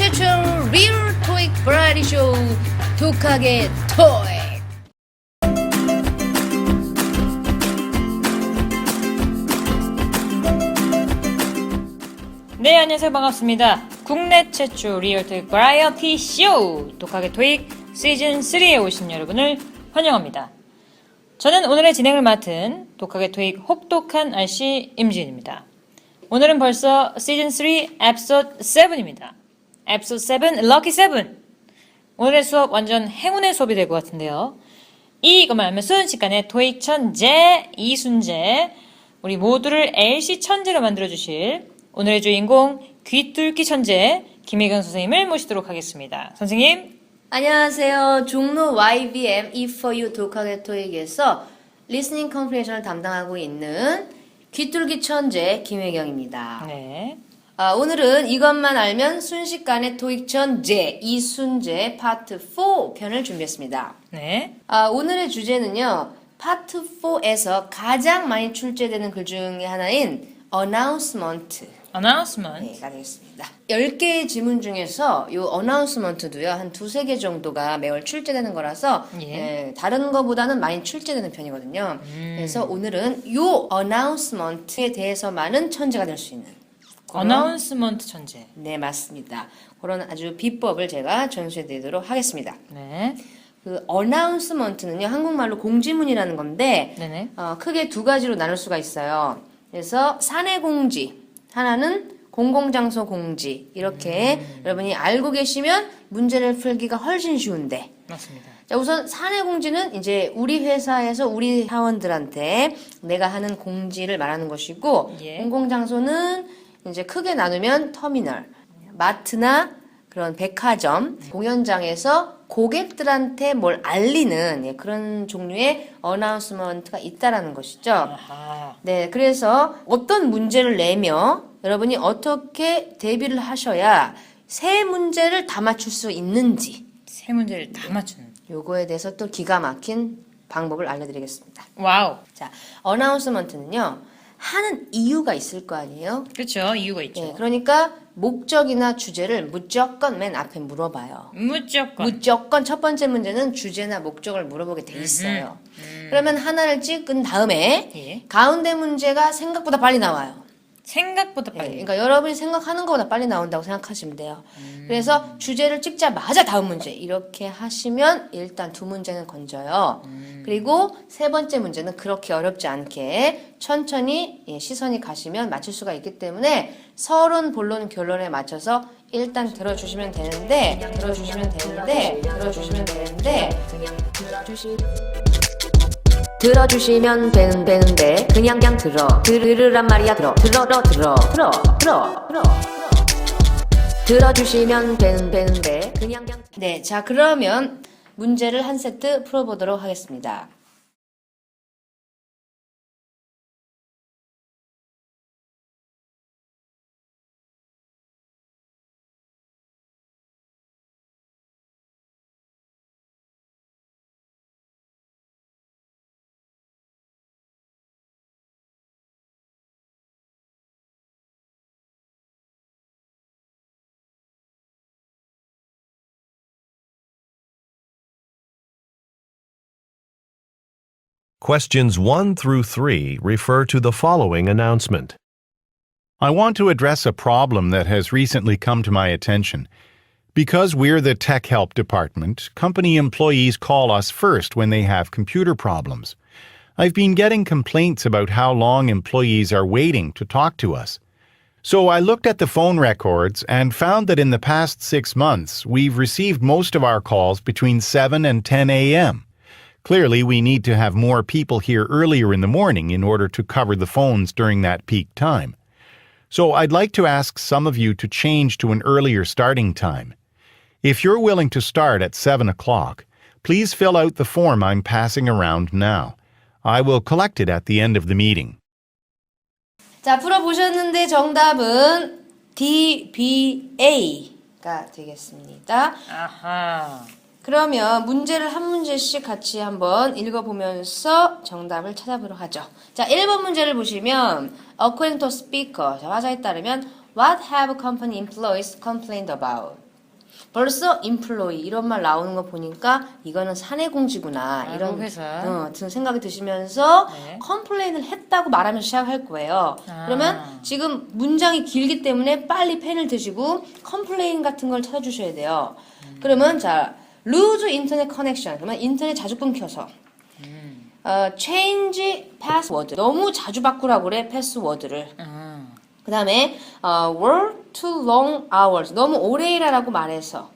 최초 리얼 토익 버라이티 쇼 독하게 토익 네, 안녕하세요. 반갑습니다. 국내 최초 리얼 토익 버라이어티 쇼 독하게 토익 시즌 3에 오신 여러분을 환영합니다. 저는 오늘의 진행을 맡은 독하게 토익 혹독한 RC 임지은입니다. 오늘은 벌써 시즌 3 에피소드 7입니다. 에피소드 7 럭키 7. 오늘의 수업 완전 행운의 수업이 될 것 같은데요. 이것만 알면 순식간에 토익 천재 이순재 우리 모두를 LC 천재로 만들어 주실 오늘의 주인공 귀뚫기 천재 김혜경 선생님을 모시도록 하겠습니다. 선생님 안녕하세요. 종로 YBM E4U 독하게 토익에서 리스닝 컴프레이션을 담당하고 있는 귀뚫기 천재 김혜경입니다. 네. 아, 오늘은 이것만 알면 순식간에 토익 천재 이순재 파트 4 편을 준비했습니다. 네. 아, 오늘의 주제는요. 파트 4에서 가장 많이 출제되는 글 중에 하나인 announcement. announcement. 가 되겠습니다. 10개의 지문 중에서 이 announcement도요. 한 두세 개 정도가 매월 출제되는 거라서 예. 예, 다른 거보다는 많이 출제되는 편이거든요. 음. 그래서 오늘은 이 announcement에 대해서만은 천재가 될 수 있는 announcement 천재. 네, 맞습니다. 그런 아주 비법을 제가 전수해 드리도록 하겠습니다. 네. 그 announcement는요. 한국말로 공지문이라는 건데 네네. 어, 크게 두 가지로 나눌 수가 있어요. 그래서 사내 공지, 하나는 공공장소 공지. 이렇게 여러분이 알고 계시면 문제를 풀기가 훨씬 쉬운데. 맞습니다. 자, 우선 사내 공지는 이제 우리 회사에서 우리 사원들한테 내가 하는 공지를 말하는 것이고, 예. 공공장소는 이제 크게 나누면 터미널, 마트나 그런 백화점, 공연장에서 고객들한테 뭘 알리는 예, 그런 종류의 어나운스먼트가 있다라는 것이죠. 아하. 네, 그래서 어떤 문제를 내며 여러분이 어떻게 대비를 하셔야 새 문제를 다 맞출 수 있는지 세 문제를 다 맞추는. 요거에 대해서 또 기가 막힌 방법을 알려드리겠습니다. 와우. 자, 어나운스먼트는요 하는 이유가 있을 거 아니에요. 그렇죠. 이유가 있죠. 네, 그러니까 목적이나 주제를 무조건 맨 앞에 물어봐요. 무조건. 무조건 첫 번째 문제는 주제나 목적을 물어보게 돼 있어요. 그러면 하나를 찍은 다음에 예. 가운데 문제가 생각보다 빨리 나와요. 생각보다 네, 빨리. 그러니까 여러분이 생각하는 것보다 빨리 나온다고 생각하시면 돼요. 그래서 주제를 찍자마자 다음 문제 이렇게 하시면 일단 두 문제는 건져요. 그리고 세 번째 문제는 그렇게 어렵지 않게 천천히 예, 시선이 가시면 맞출 수가 있기 때문에 서론, 본론, 결론에 맞춰서 일단 들어주시면 되는데 들어주시면 되는데 들어주시면 되는데 들어주시면 되는, 들어주시면 되는 되는데 그냥 그냥 들어. 들으란 말이야 들어. 들어러 들어. 들어 들어 들어. 들어주시면 되는 되는데 그냥 그냥. 네 자 그러면 문제를 한 세트 풀어보도록 하겠습니다. Questions 1 through 3 refer to the following announcement. I want to address a problem that has recently come to my attention. Because we're the tech help department, company employees call us first when they have computer problems. I've been getting complaints about how long employees are waiting to talk to us. So I looked at the phone records and found that in the past six months, we've received most of our calls between 7 and 10 a.m. Clearly, we need to have more people here earlier in the morning in order to cover the phones during that peak time. So I'd like to ask some of you to change to an earlier starting time. If you're willing to start at 7 o'clock, please fill out the form I'm passing around now. I will collect it at the end of the meeting. 자 풀어보셨는데 정답은 DBA가 되겠습니다 아하. 그러면 문제를 한 문제씩 같이 한번 읽어보면서 정답을 찾아보도록 하죠. 자, 1번 문제를 보시면 according to speaker, 자, 화자에 따르면 what have company employees complained about? 벌써 employee 이런 말 나오는 거 보니까 이거는 사내 공지구나 아, 이런 회사. 어, 든 생각이 드시면서 네. 컴플레인을 했다고 말하면서 시작할 거예요. 아. 그러면 지금 문장이 길기 때문에 빨리 펜을 드시고 컴플레인 같은 걸 찾아주셔야 돼요. 그러면 자 lose 인터넷 커넥션 그러면 인터넷 자주 끊겨서. 어, change password 너무 자주 바꾸라고 그래 패스워드를. 아, 그 다음에 어, work too long hours. 너무 오래 일하라고 말해서.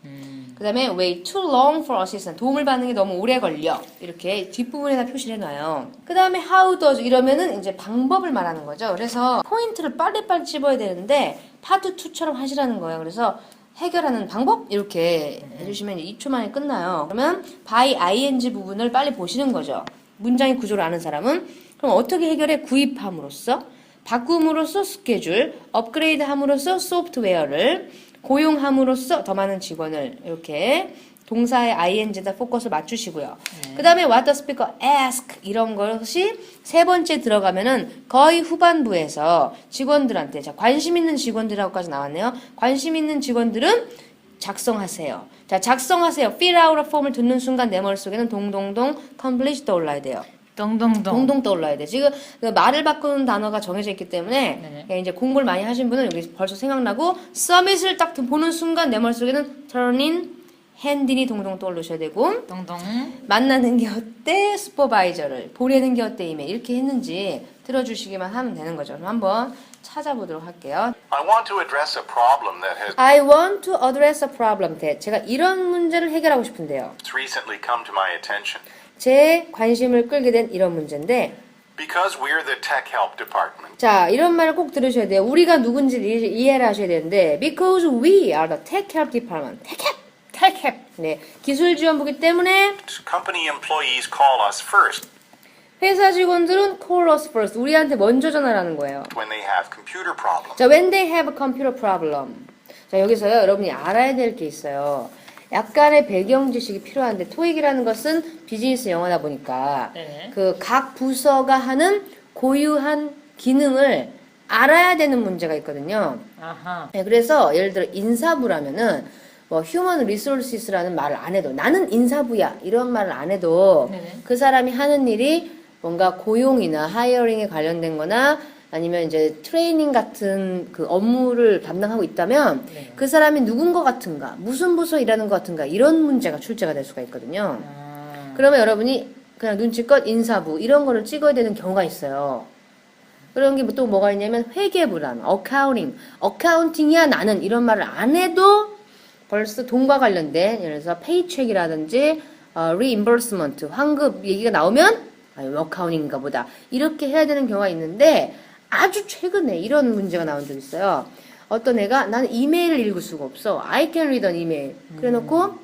그 다음에 wait too long for assistance. 도움을 받는 게 너무 오래 걸려. 이렇게 뒷부분에다 표시를 해놔요. 그 다음에 how does 이러면은 이제 방법을 말하는 거죠. 그래서 포인트를 빨리빨리 찝어야 되는데 파트 2처럼 하시라는 거예요. 그래서 해결하는 방법? 이렇게 해주시면 2초 만에 끝나요. 그러면 by ing 부분을 빨리 보시는 거죠. 문장의 구조를 아는 사람은. 그럼 어떻게 해결해? 구입함으로써 바꿈으로써 스케줄, 업그레이드 함으로써 소프트웨어를, 고용함으로써 더 많은 직원을 이렇게 동사의 ing에다 포커스를 맞추시고요. 그 다음에 what the speaker ask 이런 것이 세 번째 들어가면은 거의 후반부에서 직원들한테 자 관심 있는 직원들하고까지 나왔네요. 관심 있는 직원들은 작성하세요. 자 작성하세요. fill out a form을 듣는 순간 내 머릿속에는 동동동 complete 떠올라야 돼요. 동동동. 동동 떠올라야 돼. 지금 그 말을 바꾸는 단어가 정해져 있기 때문에 네네. 예, 이제 공부를 많이 하신 분은 여기 벌써 생각나고 서밋을 딱 보는 순간 내 머릿속에는 hand-in이 동동 떠오르셔야 되고 동동. 만나는 게 어때? 슈퍼바이저를 보내는 게 어때? 이메일 이렇게 했는지 들어주시기만 하면 되는 거죠. 그럼 한번 찾아보도록 할게요. I want to address a problem that has I want to address a problem that 제가 이런 문제를 해결하고 싶은데요. recently come to my attention. 제 관심을 끌게 된 이런 문제인데 Because we're the tech help department, 자, 이런 말을 꼭 들으셔야 돼요. 우리가 누군지를 이- 이해를 하셔야 되는데, because we are the tech help department. tech help, tech help. 네, 기술 지원부기 때문에 company employees call us first 회사 직원들은 call us first. 우리한테 먼저 전화를 하는 거예요. when they have computer problems. 자, when they have a computer problem. 자, 여기서요, 여러분이 알아야 될 게 있어요. 약간의 배경 지식이 필요한데, 토익이라는 것은 비즈니스 영어다 보니까, 네네. 그 각 부서가 하는 고유한 기능을 알아야 되는 문제가 있거든요. 아하. 네, 그래서 예를 들어 인사부라면은 뭐 휴먼 리소스라는 말을 안 해도 나는 인사부야 이런 말을 안 해도 네네. 그 사람이 하는 일이 뭔가 고용이나 하이어링에 관련된 거나 아니면 이제 트레이닝 같은 그 업무를 담당하고 있다면 네. 그 사람이 누군 것 같은가 무슨 부서 일하는 것 같은가 이런 문제가 출제가 될 수가 있거든요. 아, 그러면 여러분이 그냥 눈치껏 인사부 이런 거를 찍어야 되는 경우가 있어요. 그런 게 또 뭐가 있냐면 회계부라는 어카운팅, 어카운팅이야 나는 이런 말을 안 해도 벌써 돈과 관련된 예를 들어서 페이첵이라든지 어, 리임버스먼트, 환급 얘기가 나오면 아, 어카운팅인가 보다 이렇게 해야 되는 경우가 있는데 아주 최근에 이런 문제가 나온 적 있어요. 어떤 애가 나는 이메일을 읽을 수가 없어. I can read an email. 그래놓고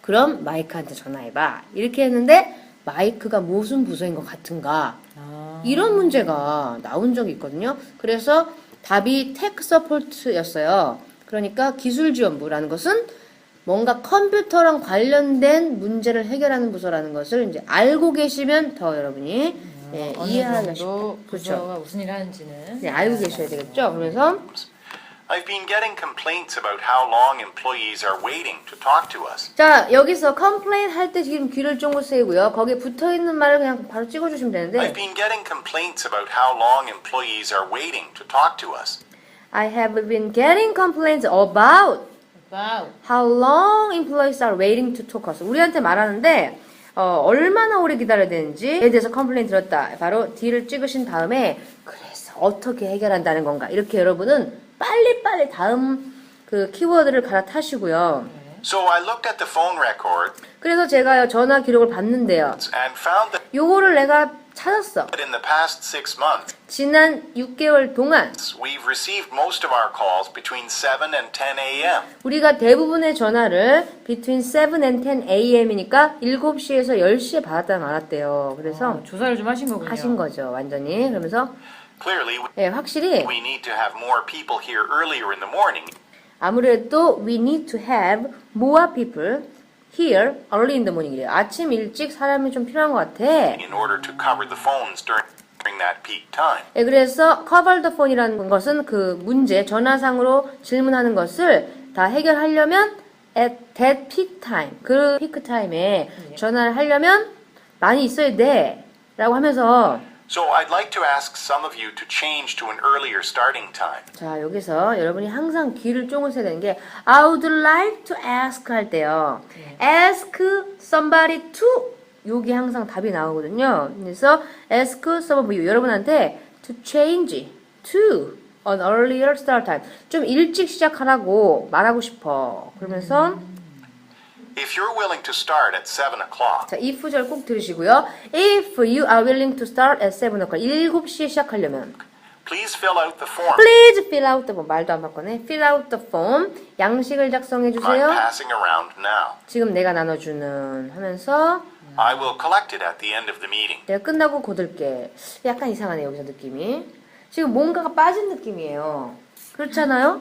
그럼 마이크한테 전화해봐. 이렇게 했는데 마이크가 무슨 부서인 것 같은가. 아. 이런 문제가 나온 적이 있거든요. 그래서 답이 테크 서포트였어요. 그러니까 기술 지원부라는 것은 뭔가 컴퓨터랑 관련된 문제를 해결하는 부서라는 것을 이제 알고 계시면 더 여러분이 예, 어느 이해하기 정도. 그렇죠. 부서가 무슨 일을 하는지는 네, 알고 계셔야 되겠죠. 그래서 I've been getting complaints about how long employees are waiting to talk to us. 자 여기서 컴플레인 할때 지금 귀를 쫑긋 세우고요. 거기에 붙어 있는 말을 그냥 바로 찍어주시면 되는데 I've been getting complaints about how long employees are waiting to talk to us. I have been getting complaints about 와우. How long employees are waiting to talk us? 우리한테 말하는데 어, 얼마나 오래 기다려야 되는지에 대해서 컴플레인 들었다. 바로 D를 찍으신 다음에 그래서 어떻게 해결한다는 건가? 이렇게 여러분은 빨리빨리 다음 그 키워드를 갈아타시고요. So I looked at the phone record 그래서 제가요 전화 기록을 봤는데요. 요거를 내가 찾았어. 지난 6개월 동안 we've received most of our calls between 7 and 10 a.m. 우리가 대부분의 전화를 between 7 and 10 a.m.이니까 7시에서 10시에 받았다 말았대요. 그래서 어, 조사를 좀 하신 거군요. 하신 거죠, 완전히. 그러면서 예, 확실히 we need to have more people here earlier in the morning 아무래도 we need to have more people here early in the morning이래요. 아침 일찍 사람이 좀 필요한 것 같아. in order to cover the phones during, during that peak time. 예, 그래서 cover the phone이라는 것은 그 문제, 전화상으로 질문하는 것을 다 해결하려면 at that peak time. 그 피크 타임에 전화를 하려면 많이 있어야 돼. 라고 하면서 So I'd like to ask some of you to change to an earlier starting time. 자, 여기서 여러분이 항상 귀를 쫑으셔야 되는 게 I would like to ask 할 때요. ask somebody to 요게 항상 답이 나오거든요. 그래서 ask some of you 여러분한테 to change to an earlier start time. 좀 일찍 시작하라고 말하고 싶어. 그러면서 If you're willing to start at 7 o'clock, 자, if 절꼭 들으시고요. If you are willing to start at 7 o'clock. 7시에 시작하려면 please fill out the form Please fill out the form. 말도 안 바꾸네. Fill out the form. 양식을 작성해 I'm 주세요. passing around now. 지금 내가 나눠주는 하면서 I will collect it at the end of the meeting. 내가 끝나고 거둘게. 약간 이상하네 여기서 느낌이. 지금 뭔가가 빠진 느낌이에요. 그렇잖아요?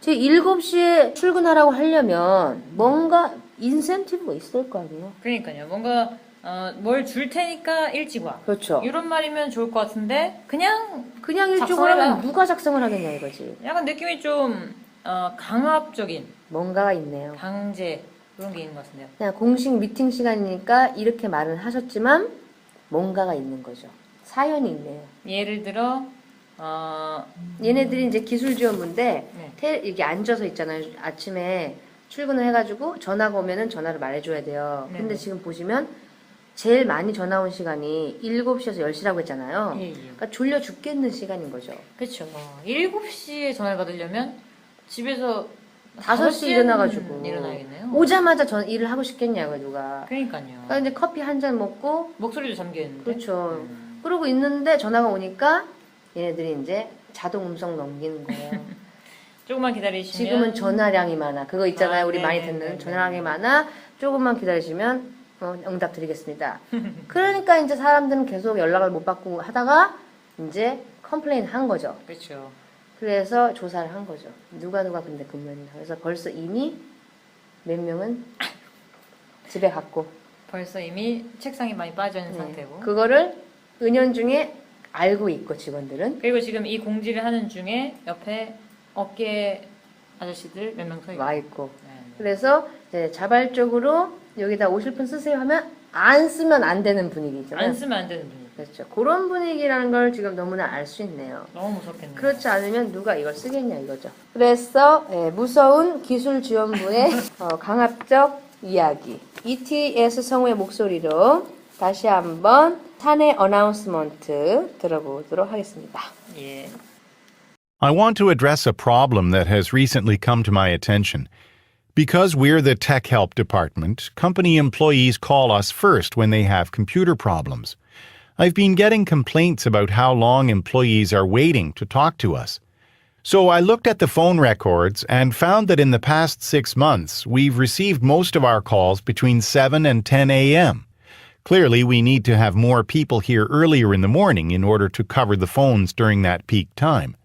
제 7시에 출근하라고 하려면 뭔가 인센티브가 있을 거 아니에요? 그러니까요. 뭔가 어, 뭘 줄 테니까 일찍 와. 그렇죠. 이런 말이면 좋을 것 같은데 그냥 그냥 일찍 작성해라. 오라면 누가 작성을 하겠냐 이거지. 약간 느낌이 좀 어, 강압적인 뭔가가 있네요. 강제 그런 게 있는 것 같은데요. 그냥 공식 미팅 시간이니까 이렇게 말은 하셨지만 뭔가가 있는 거죠. 사연이 있네요. 예를 들어 어, 얘네들이 이제 기술 지원부인데 네. 테, 이렇게 앉아서 있잖아요. 아침에 출근을 해가지고 전화가 오면은 전화를 말해줘야 돼요. 네. 근데 지금 보시면 제일 많이 전화 온 시간이 7시에서 10시라고 했잖아요. 예, 예. 그러니까 졸려 죽겠는 시간인 거죠. 그렇죠. 7시에 전화를 받으려면 집에서 5시에 5시에는 일어나가지고 일어나야겠네요. 오자마자 전 일을 하고 싶겠냐고 누가. 그러니까요. 그러니까 이제 커피 한 잔 먹고 목소리도 잠겨 있는데. 그렇죠. 그러고 있는데 전화가 오니까 얘네들이 이제 자동 음성 넘기는 거예요. 조금만 기다리시면 지금은 전화량이 많아. 그거 있잖아요. 아, 우리 네, 많이 네, 듣는 네, 네. 전화량이 많아. 조금만 기다리시면 어, 응답 드리겠습니다. 그러니까 이제 사람들은 계속 연락을 못 받고 하다가 이제 컴플레인 한 거죠. 그렇죠. 그래서 조사를 한 거죠. 누가 누가 근데 근무했나. 그래서 벌써 이미 몇 명은 집에 갔고 벌써 이미 책상이 많이 빠져 있는 네. 상태고. 그거를 은연 중에 알고 있고 직원들은 그리고 지금 이 공지를 하는 중에 옆에 어깨 아저씨들 몇 명 서 있고. 와 있고 네, 네. 그래서 이제 자발적으로 여기다 오실 분 쓰세요 하면 안 쓰면 안 되는 분위기잖아요. 안 쓰면 안 되는 분위기. 그렇죠. 그런 분위기라는 걸 지금 너무나 알 수 있네요. 너무 무섭겠네요. 그렇지 않으면 누가 이걸 쓰겠냐 이거죠. 그래서 예, 무서운 기술 지원부의 어, 강압적 이야기 ETS 성우의 목소리로 다시 한번 사내 어나운스먼트 들어보도록 하겠습니다. 예. I want to address a problem that has recently come to my attention. Because we're the tech help department, company employees call us first when they have computer problems. I've been getting complaints about how long employees are waiting to talk to us. So I looked at the phone records and found that in the past six months, we've received most of our calls between 7 and 10 a.m. Clearly, we need to have more people here earlier in the morning in order to cover the phones during that peak time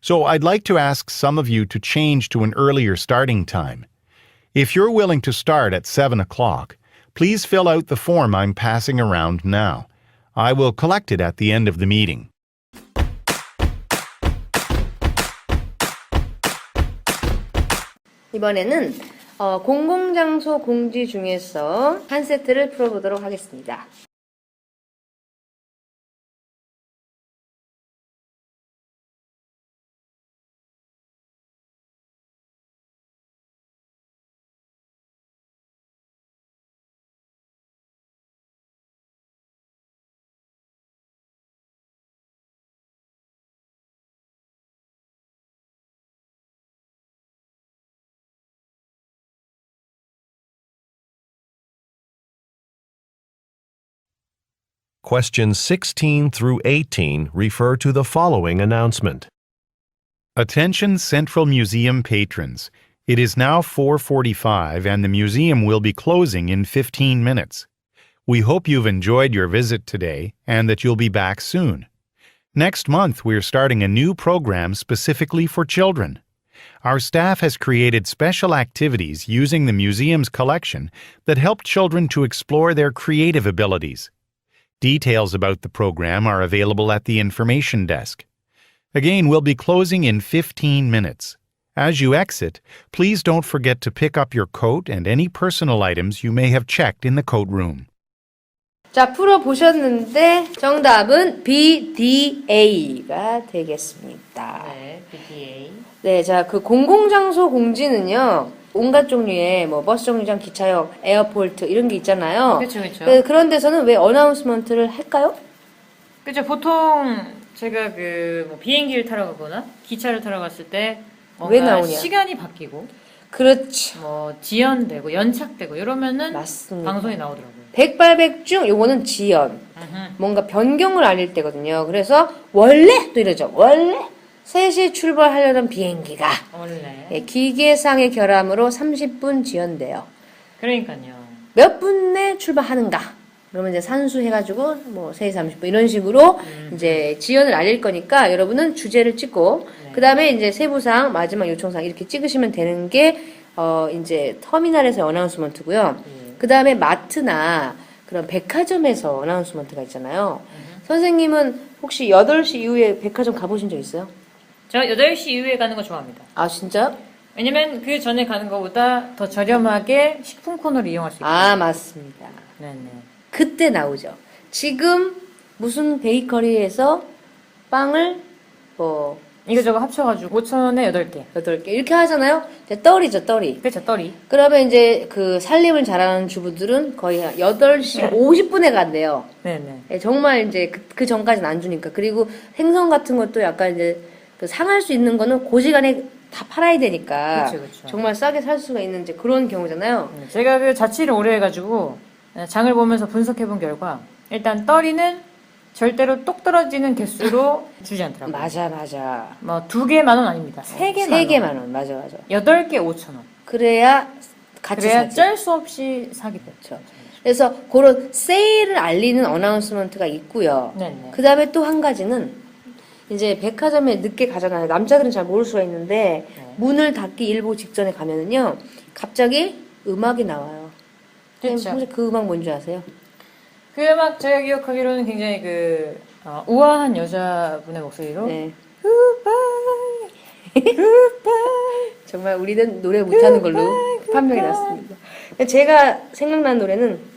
So I'd like to ask some of you to change to an earlier starting time. If you're willing to start at 7 o'clock, please fill out the form I'm passing around now. I will collect it at the end of the meeting. 이번에는 어, 공공장소 공지 중에서 한 세트를 풀어보도록 하겠습니다. Questions 16 through 18 refer to the following announcement. Attention Central Museum patrons. It is now 4:45 and the museum will be closing in 15 minutes. We hope you've enjoyed your visit today and that you'll be back soon. Next month we're starting a new program specifically for children. Our staff has created special activities using the museum's collection that help children to explore their creative abilities. Details about the program are available at the information desk. Again, we'll be closing in 15 minutes. As you exit, please don't forget to pick up your coat and any personal items you may have checked in the coat room. 자, 풀어보셨는데 정답은 BDA가 되겠습니다. 네, BTA. 네, 자, 그 공공장소 공지는요, 온갖 종류의 뭐 버스 정류장, 기차역, 에어포트 이런 게 있잖아요. 그쵸. 네, 그런 데서는 왜 어나운스먼트를 할까요? 그죠 보통 제가 그 뭐 비행기를 타러 가거나 기차를 타러 갔을 때 뭔가 왜 나오냐? 시간이 바뀌고 그렇죠. 뭐 지연되고 연착되고 이러면은 맞습니다. 방송이 나오더라고요. 백발백중 요거는 지연. 음흠. 뭔가 변경을 알릴 때거든요. 그래서 원래 또 이러죠. 원래 3시에 출발하려던 비행기가 원래 예, 기계상의 결함으로 30분 지연돼요. 그러니까요. 몇분내 출발하는가? 그러면 이제 산수해가지고 뭐 3시 30분 이런 식으로 이제 지연을 알릴 거니까 여러분은 주제를 찍고 그 다음에 이제 세부상 마지막 요청사항 이렇게 찍으시면 되는 게 어, 이제 터미널에서 어나운스먼트고요. 그 다음에 마트나 그런 백화점에서 어나운스먼트가 있잖아요. 선생님은 혹시 8시 이후에 백화점 가보신 적 있어요? 저 8시 이후에 가는 거 좋아합니다. 아, 진짜? 왜냐면 그 전에 가는 것보다 더 저렴하게 식품 코너를 이용할 수 있거든요. 아, 맞습니다. 네네. 그때 나오죠. 지금 무슨 베이커리에서 빵을 뭐 이거저거 합쳐가지고 5천원에 8개. 8개 이렇게 하잖아요. 이제 떨이죠, 떨이. 그쵸, 떨이. 그러면 이제 그 살림을 잘하는 주부들은 거의 한 8시 50분에 간대요. 네네. 예, 정말 이제 그, 그 전까지는 안 주니까. 그리고 생선 같은 것도 약간 이제 그 상할 수 있는 거는 그 시간에 다 팔아야 되니까. 그쵸, 그쵸. 정말 싸게 살 수가 있는 이제 그런 경우잖아요. 네, 제가 그 자취를 오래 해가지고 네, 장을 보면서 분석해본 결과 일단 떨이는 절대로 똑 떨어지는 개수로 주지 않더라고요. 맞아, 맞아. 뭐 두 개 만 원 아닙니다. 세 개만 세 개만 원. 맞아, 맞아. 여덟 개 오천 원. 그래야 같이 그래야 사지. 쩔수 없이 사게 됐죠. 그래서 그런 세일을 알리는 어나운스먼트가 있고요. 네네. 그 다음에 또 한 가지는 이제 백화점에 늦게 가잖아요. 남자들은 잘 모를 수가 있는데 네. 문을 닫기 일보 직전에 가면은요. 갑자기 음악이 나와요. 그렇죠. 혹시 그 음악 뭔지 아세요? 그 음악 제가 기억하기로는 굉장히 그 어, 우아한 여자분의 목소리로 네. 정말 우리는 노래 못하는 걸로 판명이 났습니다. 제가 생각난 노래는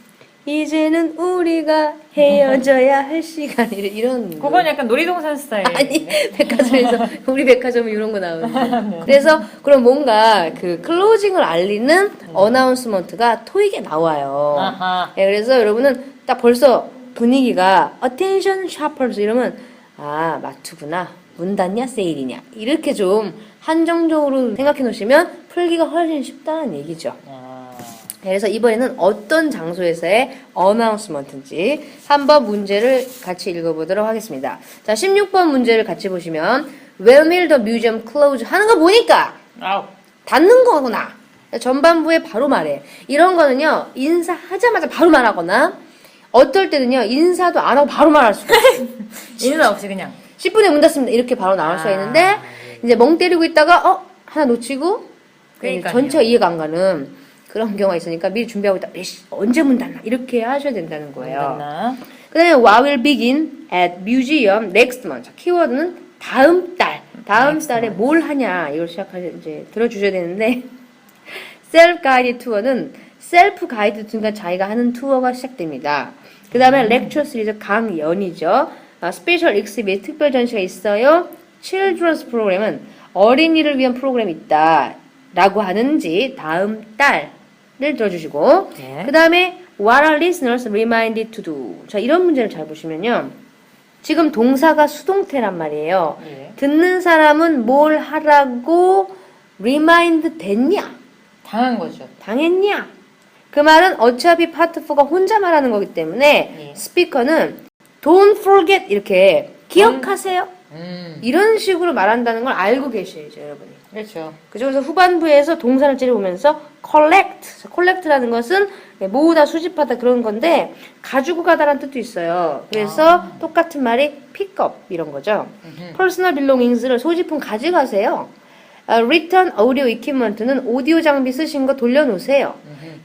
이제는 우리가 헤어져야 할 시간 이런 그건 약간 놀이동산 스타일. 아니 백화점에서 우리 백화점에 이런 거 나오는데 그래서 그럼 뭔가 그 클로징을 알리는 어나운스먼트가 토익에 나와요. 아하. 예, 그래서 여러분은 딱 벌써 분위기가 attention shoppers 이러면 아 마트구나 문 닫냐 세일이냐 이렇게 좀 한정적으로 생각해 놓으시면 풀기가 훨씬 쉽다는 얘기죠. 아, 네, 그래서 이번에는 어떤 장소에서의 어나운스먼트인지 한번 문제를 같이 읽어보도록 하겠습니다. 자, 16번 문제를 같이 보시면 When will the museum close? 하는 거 보니까 아우. 닫는 거구나. 전반부에 바로 말해. 이런 거는요, 인사하자마자 바로 말하거나, 어떨 때는요, 인사도 안 하고 바로 말할 수가 있어요. 인사 없이 그냥. 10분에 문 닫습니다. 이렇게 바로 나올 수가 아, 있는데, 이제 멍 때리고 있다가, 어? 하나 놓치고, 그러니까요. 전체가 이해가 안 가는 그런 경우가 있으니까 미리 준비하고 있다. 언제 문 닫나? 이렇게 하셔야 된다는 거예요. 그 다음에 what will begin at museum next month. 자, 키워드는 다음 달. 다음 달에 뭘 하냐. 이걸 시작하셔, 이제 들어주셔야 되는데, 셀프 가이드 투어는 셀프 가이드 투어가 자기가 하는 투어가 시작됩니다. 그 다음에 렉처 시리즈 강연이죠. 아, 스페셜 익스비트 특별 전시가 있어요. 칠드런스 프로그램은 어린이를 위한 프로그램이 있다. 라고 하는지 다음 달 을 들어주시고 네. 그 다음에 What are listeners reminded to do? 자 이런 문제를 잘 보시면요. 지금 동사가 수동태란 말이에요. 예. 듣는 사람은 뭘 하라고 remind 됐냐? 당한 거죠. 당했냐? 그 말은 어차피 파트 4가 혼자 말하는 거기 때문에 예. 스피커는 don't forget 이렇게 기억하세요. 음. 이런 식으로 말한다는 걸 알고 계셔야죠, 여러분이. 그렇죠. 그죠? 그래서 후반부에서 동사를 찌르보면서 collect. 자, collect라는 것은 모으다, 수집하다 그런 건데 가지고 가다라는 뜻도 있어요. 그래서 똑같은 말이 pick up 이런 거죠. personal belongings를 소지품 가져가세요. 아, return audio equipment는 오디오 장비 쓰신 거 돌려놓으세요.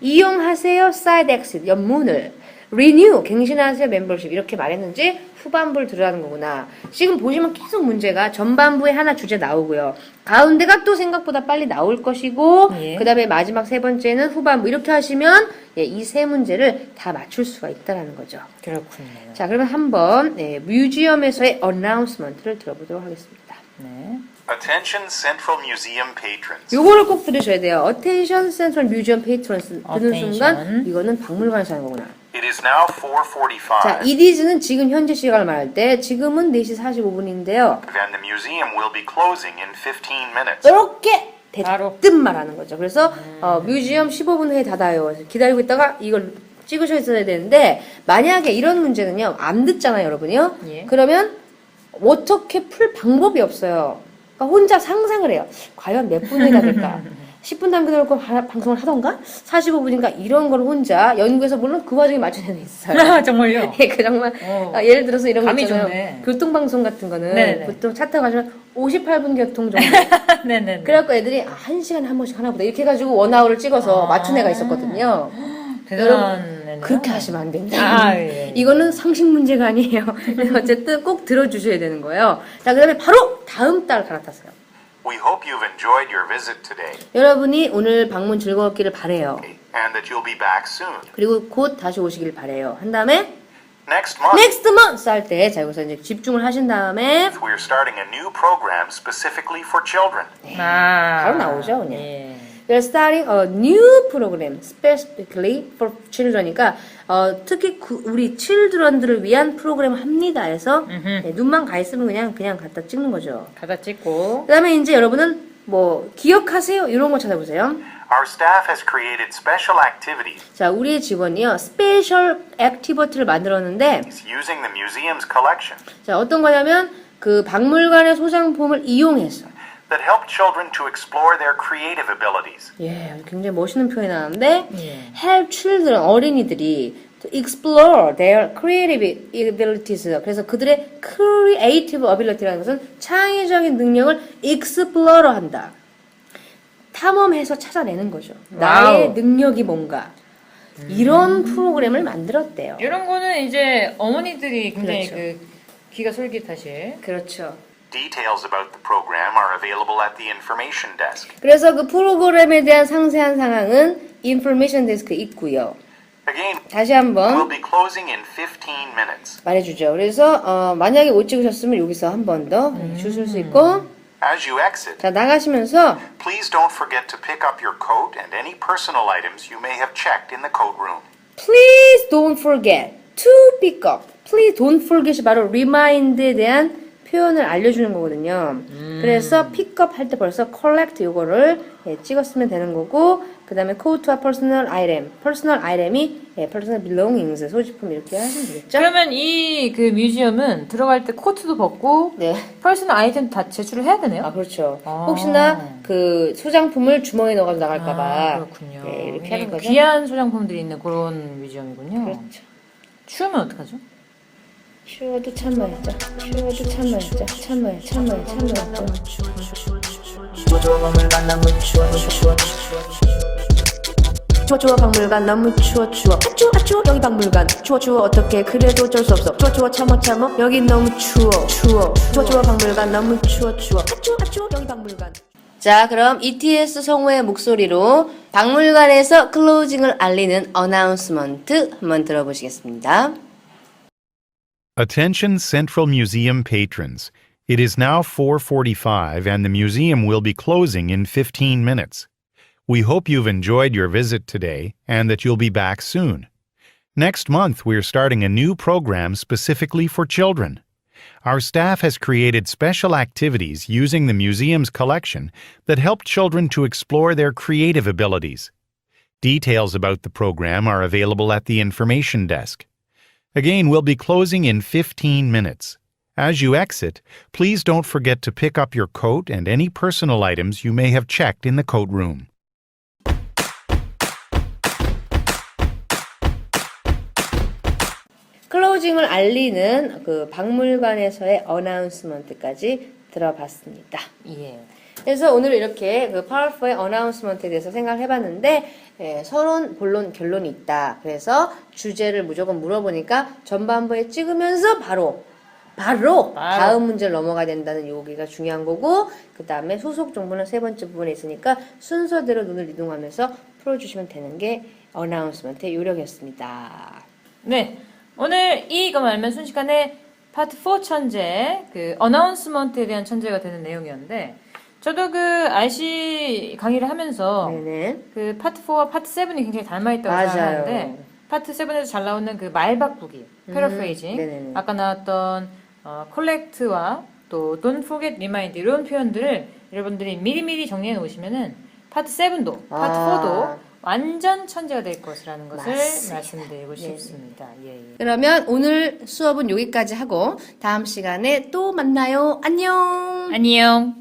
이용하세요 side exit 옆문을. Renew 갱신하세요 멤버십 이렇게 말했는지 후반부를 들으라는 거구나. 지금 보시면 계속 문제가 전반부에 하나 주제 나오고요. 가운데가 또 생각보다 빨리 나올 것이고 예. 그다음에 마지막 세 번째는 후반부 이렇게 하시면 예, 이 세 문제를 다 맞출 수가 있다라는 거죠. 그렇군요. 자, 그러면 한번 네, 뮤지엄에서의 어나운스먼트를 들어보도록 하겠습니다. 네. Attention Central Museum patrons. 요거를 꼭 들으셔야 돼요. Attention Central Museum Patrons 듣는 Attention. 순간 이거는 박물관에서 하는 거구나. It is now 4:45. 자, it is는 지금 현재 시간을 말할 때 지금은 4시 45분인데요. and the museum will be closing in 15 minutes. 이렇게 바로. 대뜸 말하는 거죠. 그래서 어, 뮤지엄 15분 후에 닫아요. 그래서 기다리고 있다가 이걸 찍으셔 있어야 되는데 만약에 이런 문제는요. 안 듣잖아요, 여러분이요. 예. 그러면 어떻게 풀 방법이 없어요. 그러니까 혼자 상상을 해요. 과연 몇 분에 닫을까? 10분 남겨놓고 하- 방송을 하던가? 45분인가? 이런 걸 혼자 연구해서 물론 그 와중에 맞춘 애는 있어요. 정말요? 예, 그 정말 어. 아, 예를 들어서 이런 거 있잖아요. 좋네. 교통방송 같은 거는 네네. 보통 차 타고 가시면 58분 교통 정도. 네네. 그래갖고 애들이 아, 한 시간에 한 번씩 하나 보다 이렇게 해가지고 원아웃을 찍어서 아. 맞춘 애가 있었거든요. 대단한 애네요. 그렇게 하시면 안 됩니다. 아, 예. 이거는 상식 문제가 아니에요. 어쨌든 꼭 들어주셔야 되는 거예요. 자, 그 다음에 바로 다음 달 갈아탔어요. We hope you've enjoyed your visit today 여러분이 오늘 방문 즐거웠기를 바래요. and that you'll be back soon. 그리고 곧 다시 오시길 바래요. 한 다음에 Next month, next month 할 때, 자, 여기서 이제 집중을 하신 다음에 we're starting a new program specifically for children. 아. 바로 나오죠, 그냥. 예. We're starting a new program specifically for children이니까 어, 특히 구- 우리 children들을 위한 프로그램 합니다 해서 네, 눈만 가 있으면 그냥 그냥 갖다 찍는 거죠. 가다 찍고. 그다음에 이제 여러분은 뭐 기억하세요 이런 거 찾아보세요. Our staff has created special activities 자, 우리의 직원이요 스페셜 액티비티를 만들었는데 using the museum's collection 자 어떤 거냐면 그 박물관의 소장품을 이용해서 that help children to explore their creative abilities. 예, 굉장히 멋있는 표현이 나왔는데 예. help children 어린이들이 to explore their creative abilities 그래서 그들의 creative ability라는 것은 창의적인 능력을 explore 한다. 탐험해서 찾아내는 거죠. 나의 와우. 능력이 뭔가 이런 프로그램을 만들었대요. 이런 거는 이제 어머니들이 굉장히 그렇죠. 그 귀가 솔깃하실. 그렇죠. Details about the program are available at the information desk. 그래서 그 프로그램에 대한 상세한 상황은 인포메이션 데스크에 있고요. Again, 다시 we'll 한번 be closing in 15 minutes. 말해주죠. 그래서 어, 만약에 못 찍으셨으면 여기서 한 번 더 주실 수 있고 As you exit, 자 나가시면서 please don't forget to pick up your coat and any personal items you may have checked in the coat room. please don't forget to pick up. please don't forget이 바로 remind에 대한 표현을 알려주는 거거든요. 그래서 pick up 할때 벌써 collect 요거를 예, 찍었으면 되는 거고 그 다음에 coat와 personal item, personal item이 예, personal belongings 소지품 이렇게 하시면 되겠죠? 그러면 이 그 뮤지엄은 들어갈 때 코트도 벗고 네. 퍼스널 아이템 다 제출을 해야 되네요. 아 그렇죠. 아. 혹시나 그 소장품을 주머니에 넣어서 나갈까봐 아, 그렇군요. 네, 이렇게 하는 거죠. 귀한 소장품들이 있는 그런 뮤지엄이군요. 그렇죠. 추우면 어떡하죠? 추워도 참아야죠. 추워도 참아야죠. 참아야, 참아야, 참아야죠. 추워 추워. 박물관 너무 추워 추워. 아 추워 아 추워. 여기 박물관. 추워 추워. 어떻게 그래도 어쩔 수 없어. 추워 추워. 참어 참어. 여기 너무 추워 추워. 추워 추워. 박물관. 너무 추워 추워. 아 추워 아 추워. 여기 박물관. 자 그럼 ETS 성우의 목소리로 박물관에서 클로징을 알리는 어나운스먼트 한번 들어보시겠습니다. Attention Central Museum patrons. It is now 4:45 and the museum will be closing in 15 minutes. We hope you've enjoyed your visit today and that you'll be back soon. Next month we're starting a new program specifically for children. Our staff has created special activities using the museum's collection that help children to explore their creative abilities. Details about the program are available at the information desk. Again, we'll be closing in 15 minutes. As you exit, please don't forget to pick up your coat and any personal items you may have checked in the coat room. 클로징을 알리는 그 박물관에서의 어나운스먼트까지 들어봤습니다. 예. 그래서 오늘 이렇게 그 파워포의 어나운스먼트에 대해서 생각을 해봤는데 예, 서론, 본론, 결론이 있다. 그래서 주제를 무조건 물어보니까 전반부에 찍으면서 바로 바로. 다음 문제를 넘어가야 된다는 요기가 중요한 거고 그 다음에 소속 정보는 세 번째 부분에 있으니까 순서대로 눈을 이동하면서 풀어주시면 되는 게 어나운스먼트의 요령이었습니다. 네. 오늘 이거 알면 순식간에 파트 4 천재, 그, 어나운스먼트에 대한 천재가 되는 내용이었는데, 저도 그, RC 강의를 하면서, 네네. 그, 파트 4와 파트 7이 굉장히 닮아있다고 맞아요. 생각하는데, 파트 7에서 잘 나오는 그 말 바꾸기, 패러프레이징, 음, 네네네. 아까 나왔던, 어, 콜렉트와 또, don't forget, remind, 이런 표현들을 여러분들이 미리미리 정리해 놓으시면은, 파트 7도, 파트 아. 4도 완전 천재가 될 것이라는 것을 맞습니다. 말씀드리고 네. 싶습니다. 예, 예. 그러면 오늘 수업은 여기까지 하고 다음 시간에 또 만나요. 안녕! 안녕.